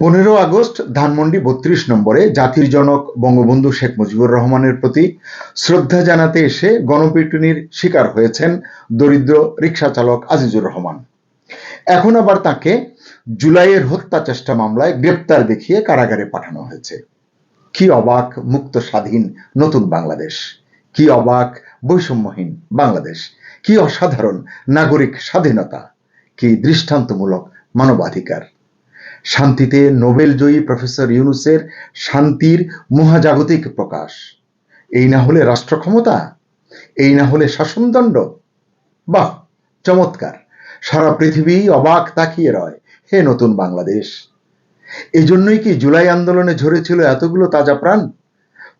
পনেরো আগস্ট, ধানমন্ডি বত্রিশ নম্বরে জাতির জনক বঙ্গবন্ধু শেখ মুজিবুর রহমানের প্রতি শ্রদ্ধা জানাতে এসে গণপিটুনির শিকার হয়েছেন দরিদ্র রিক্সা চালক আজিজুর রহমান। এখন আবার তাকে জুলাইয়ের হত্যা চেষ্টা মামলায় গ্রেপ্তার দেখিয়ে কারাগারে পাঠানো হয়েছে। কি অবাক মুক্ত স্বাধীন নতুন বাংলাদেশ। কি অবাক বৈষম্যহীন বাংলাদেশ। কি অসাধারণ নাগরিক স্বাধীনতা। কি দৃষ্টান্তমূলক মানবাধিকার। শান্তিতে নোবেল জয়ী প্রফেসর ইউনুসের শান্তির মহাজাগতিক প্রকাশ। এই না হলে রাষ্ট্র ক্ষমতা এই না হলে শাসনদণ্ড? বাহ, চমৎকার। সারা পৃথিবী অবাক তাকিয়ে রয়, হে নতুন বাংলাদেশ। এজন্যই কি জুলাই আন্দোলনে ঝরেছিল এতগুলো তাজা প্রাণ?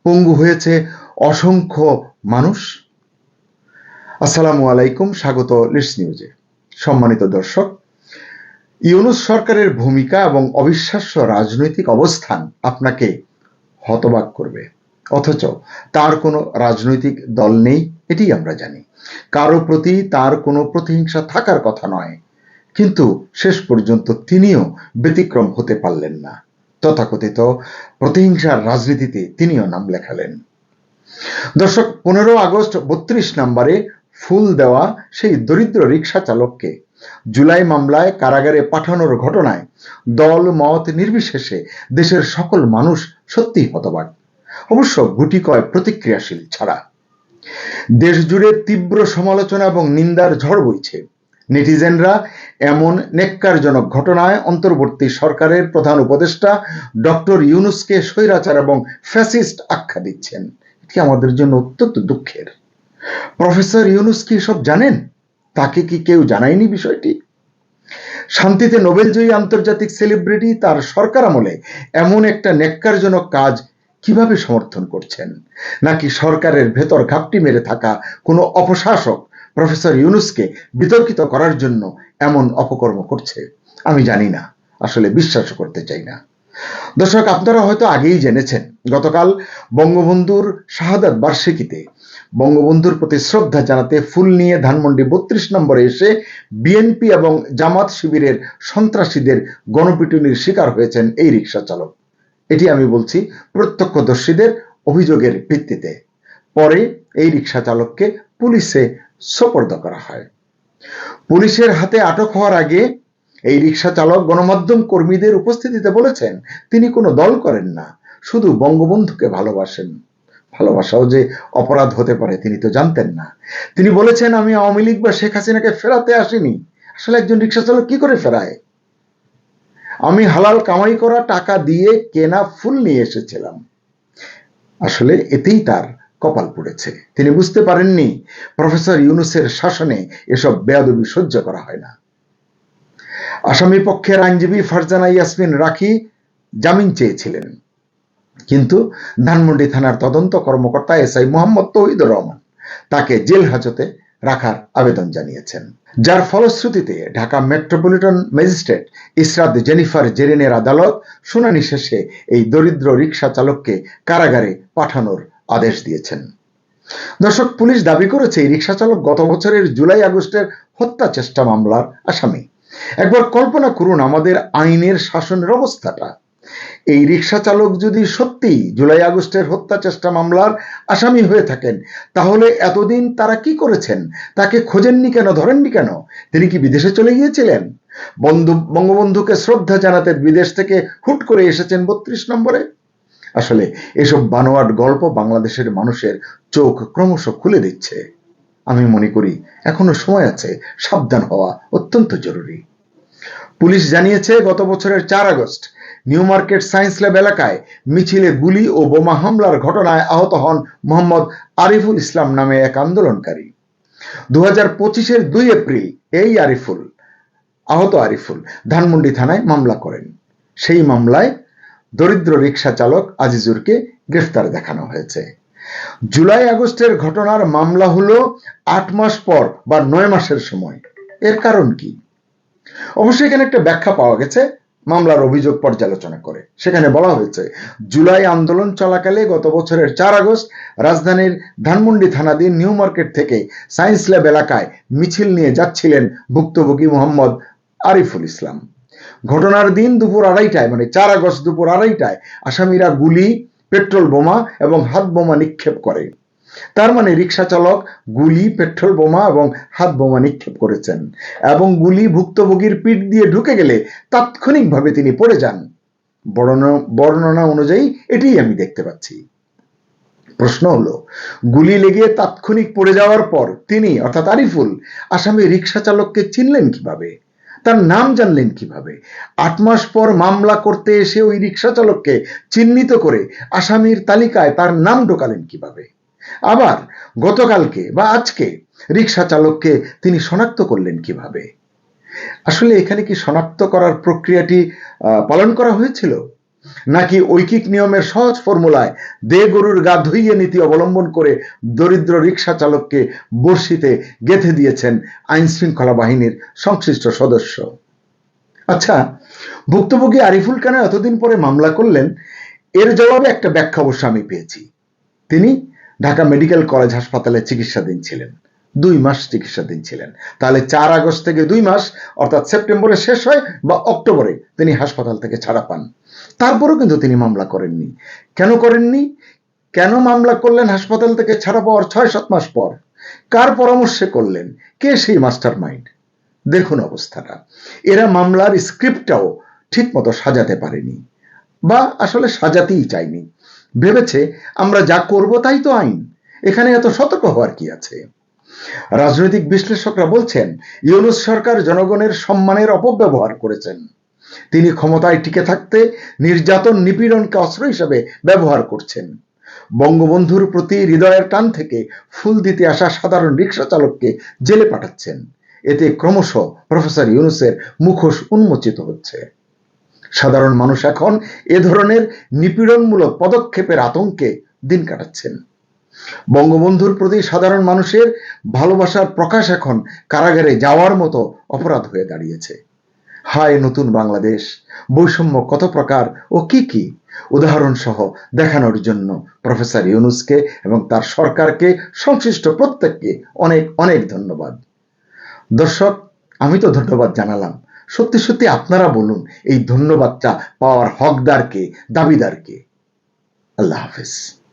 পঙ্গু হয়েছে অসংখ্য মানুষ। আসসালামু আলাইকুম, স্বাগত লিস্ট নিউজে। সম্মানিত দর্শক ইউনুস সরকারের ভূমিকা এবং অবিশ্বাস্য রাজনৈতিক অবস্থান আপনাকে হতবাক করবে। অথচ তার কোনো রাজনৈতিক দল নেই এটি আমরা জানি। কারও প্রতি তার কোনো প্রতিহিংসা থাকার কথা নয়। কিন্তু শেষ পর্যন্ত তিনিও ব্যতিক্রম হতে পারলেন না। তথাকথিত প্রতিহিংসার রাজনীতিতে তিনিও নাম লেখালেন। দর্শক, পনেরো আগস্ট বত্রিশ নম্বরে ফুল দেওয়া সেই দরিদ্র রিক্সা চালককে জুলাই মামলায় কারাগারে পাঠানোর ঘটনায় দল, মত নির্বিশেষে দেশের সকল মানুষ সত্যিই হতবাক। অবশ্য গুটি কয় প্রতিক্রিয়াশীল ছাড়া। দেশ জুড়ে তীব্র সমালোচনা এবং নিন্দার ঝড় বইছে। নেটিজেনরা এমন নেককারজনক ঘটনায় অন্তর্বর্তী সরকারের প্রধান উপদেষ্টা ডক্টর ইউনুসকে স্বৈরাচার এবং ফ্যাসিস্ট আখ্যা দিচ্ছেন। এটি আমাদের জন্য অত্যন্ত দুঃখের। প্রফেসর ইউনুস কি সব জানেন? তাকে কি কেউ জানায়নি বিষয়টি? শান্তিতে নোবেলজয়ী আন্তর্জাতিক সেলিব্রিটি তার সরকার আমলে এমন একটা নেককারজনক কাজ কীভাবে সমর্থন করছেন? নাকি সরকারের ভেতর ঘাপটি মেরে থাকা কোনো অপশাসক প্রফেসর ইউনুসকে বিতর্কিত করার জন্য এমন অপকর্ম করছে? আমি জানি না, আসলে বিশ্বাস করতে চাই না। দর্শক, আপনারা হয়তো আগেই জেনেছেন, গতকাল বঙ্গবন্ধুর শাহাদাত বার্ষিকীতে বঙ্গবন্ধুর প্রতি শ্রদ্ধা জানাতে ফুল নিয়ে ধানমন্ডি বত্রিশ নম্বরে এসে বিএনপি এবং জামাত শিবিরের সন্ত্রাসীদের গণপিটুনির শিকার হয়েছেন এই রিক্সা চালক। এটি আমি বলছি প্রত্যক্ষদর্শীদের অভিযোগের ভিত্তিতে। পরে এই রিক্সা চালককে পুলিশে সোপর্দ করা হয়। পুলিশের হাতে আটক হওয়ার আগে এই রিক্সা চালক গণমাধ্যম কর্মীদের উপস্থিতিতে বলেছেন, তিনি কোনো দল করেন না, শুধু বঙ্গবন্ধুকে ভালোবাসেন। ভালোবাসাও যে অপরাধ হতে পারে, তিনি তো জানতেন না। তিনি বলেছেন, আমি আওয়ামী লীগ বা শেখ হাসিনাকে ফেরাতে আসিনি। আসলে একজন রিক্সা চালক কি করে ফেরায়? আমি হালাল কামাই করা টাকা দিয়ে কেনা ফুল নিয়ে এসেছিলাম। আসলে এতেই তার কপাল পড়েছে। তিনি বুঝতে পারেননি, প্রফেসর ইউনুসের শাসনে এসব বেয়াদবি সহ্য করা হয় না। আসামি পক্ষের আইনজীবী ফারজানা ইয়াসমিন রাখি জামিন চেয়েছিলেন। কিন্তু ধানমন্ডি থানার তদন্ত কর্মকর্তা এস আই মোহাম্মদ তৌহিদুর রহমান তাকে জেল হাজতে রাখার আবেদন জানিয়েছেন। যার ফলশ্রুতিতে Dhaka metropolitan magistrate Israt Jennifer জেরিনের আদালত শুনানি শেষে এই দরিদ্র রিক্সা চালককে কারাগারে পাঠানোর আদেশ দিয়েছেন। দর্শক, পুলিশ দাবি করেছে, এই রিক্সা চালক গত বছরের জুলাই আগস্টের হত্যা চেষ্টা মামলার আসামি। একবার কল্পনা করুন আমাদের আইনের শাসনের অবস্থাটা। এই রিক্সা চালক যদি সত্যি জুলাই আগস্টের হত্যা চেষ্টা মামলার আসামি হয়ে থাকেন, তাহলে এতদিন তারা কি করেছেন? তাকে খোঁজেননি কেন? ধরেননি কেন? তিনি কি বিদেশে চলে গিয়েছিলেন? বন্ধু, বঙ্গবন্ধুকে শ্রদ্ধা জানাতে বিদেশ থেকে হুট করে এসেছেন বত্রিশ নম্বরে? আসলে এসব বানোয়াট গল্প বাংলাদেশের মানুষের চোখ ক্রমশ খুলে দিচ্ছে। আমি মনে করি এখনও সময় আছে সাবধান হওয়া অত্যন্ত জরুরি। পুলিশ জানিয়েছে, গত বছরের চার August New Market Science Lab এলাকায় মিছিলে গুলি ও বোমা হামলার ঘটনায় আহত হন মোহাম্মদ আরিফুল ইসলাম নামে এক আন্দোলনকারী। দু হাজার পঁচিশের দুই এপ্রিল এই আরিফুল, আহত আরিফুল ধানমন্ডি থানায় মামলা করেন। সেই মামলায় দরিদ্র রিক্সা চালক আজিজুরকে গ্রেফতার দেখানো হয়েছে। জুলাই আগস্টের ঘটনার মামলা হলো আট মাস পর বা নয় মাসের সময়। এর কারণ কি? অবশ্যই এখানে একটা ব্যাখ্যা পাওয়া গেছে, মামলার অভিযোগ পর্যালোচনা করে। সেখানে বলা হয়েছে, জুলাই আন্দোলন চলাকালে গত বছরের চার আগস্ট রাজধানীর ধানমন্ডি থানাধীন নিউ মার্কেট থেকে সায়েন্স ল্যাব এলাকায় মিছিল নিয়ে যাচ্ছিলেন ভুক্তভোগী মোহাম্মদ আরিফুল ইসলাম। ঘটনার দিন দুপুর আড়াইটায় মানে চার আগস্ট দুপুর আড়াইটায় আসামিরা গুলি পেট্রোল বোমা এবং হাত বোমা নিক্ষেপ করে। তার মানে রিক্সা চালক গুলি, পেট্রোল বোমা এবং হাত বোমা নিক্ষেপ করেছেন এবং গুলি ভুক্তভোগীর পিঠ দিয়ে ঢুকে গেলে তাৎক্ষণিকভাবে তিনি পড়ে যান। বর্ণনা অনুযায়ী এটাই আমি দেখতে পাচ্ছি। প্রশ্ন হলো, গুলি লেগে তাৎক্ষণিক পড়ে যাওয়ার পর তিনি, অর্থাৎ আরিফুল, আসামি রিক্সা চালককে চিনলেন কীভাবে? তার নাম জানলেন কীভাবে? আট মাস পর মামলা করতে এসে ওই রিক্সা চালককে চিহ্নিত করে আসামির তালিকায় তার নাম ঢোকালেন কীভাবে? আবার গতকালকে বা আজকে রিক্সা চালককে তিনি শনাক্ত করলেন কীভাবে? আসলে এখানে কি শনাক্ত করার প্রক্রিয়াটি পালন করা হয়েছিল? নাকি ঐকিক নিয়মের সহজ ফর্মুলায় দে গরুর গা ধুইয়ে নীতি অবলম্বন করে দরিদ্র রিক্সা চালককে বর্ষিতে গেঁথে দিয়েছেন আইন শৃঙ্খলা বাহিনীর সংশ্লিষ্ট সদস্য। আচ্ছা ভুক্তভোগী আরিফুল কেন এতদিন পরে মামলা করলেন, এর জবাবে একটা ব্যাখ্যা অবশ্য আমি পেয়েছি। তিনি ঢাকা মেডিকেল কলেজ হাসপাতালে চিকিৎসাধীন ছিলেন। দুই মাস চিকিৎসাধীন ছিলেন। তাহলে চার আগস্ট থেকে দুই মাস, অর্থাৎ সেপ্টেম্বরে শেষ হয় বা অক্টোবরে তিনি হাসপাতাল থেকে ছাড়া পান। তারপরেও কিন্তু তিনি মামলা করেননি। কেন করেননি? কেন মামলা করলেন হাসপাতাল থেকে ছাড়া পাওয়ার ছয় সাত মাস পর? কার পরামর্শে করলেন? কে সেই মাস্টার মাইন্ড দেখুন অবস্থাটা। এরা মামলার স্ক্রিপ্টটাও ঠিক মতো সাজাতে পারেনি বা আসলে সাজাতেই চায়নি। ভেবেছে, আমরা যা করব তাই তো আইন। এখানে এত সতর্ক হওয়ার কি আছে? রাজনৈতিক বিশ্লেষকরা বলছেন, ইউনুস সরকার জনগণের সম্মানের অপব্যবহার করেছেন। তিনি ক্ষমতায় টিকে থাকতে নির্যাতন নিপীড়নকে অস্ত্র হিসেবে ব্যবহার করছেন। বঙ্গবন্ধুর প্রতি হৃদয়ের টান থেকে ফুল দিতে আসা সাধারণ রিক্সা চালককে জেলে পাঠাচ্ছেন। এতে ক্রমশ প্রফেসর ইউনুসের মুখোশ উন্মোচিত হচ্ছে। সাধারণ মানুষ এখন এ ধরনের নিপীড়নমূলক পদক্ষেপের আতঙ্কে দিন কাটাচ্ছেন। বঙ্গবন্ধুর প্রতি সাধারণ মানুষের ভালোবাসার প্রকাশ এখন কারাগারে যাওয়ার মতো অপরাধ হয়ে দাঁড়িয়েছে। হায়, নতুন বাংলাদেশ! বৈষম্য কত প্রকার ও কি কি? উদাহরণ সহ দেখানোর জন্য প্রফেসর ইউনুসকে এবং তার সরকারকে, সংশ্লিষ্ট প্রত্যেককে অনেক অনেক ধন্যবাদ। দর্শক, আমি তো ধন্যবাদ জানালাম। সত্যি সত্যি আপনারা বলুন, এই ধন্যবাদটা পাওয়ার হকদারকে, দাবিদারকে। আল্লাহ হাফেজ।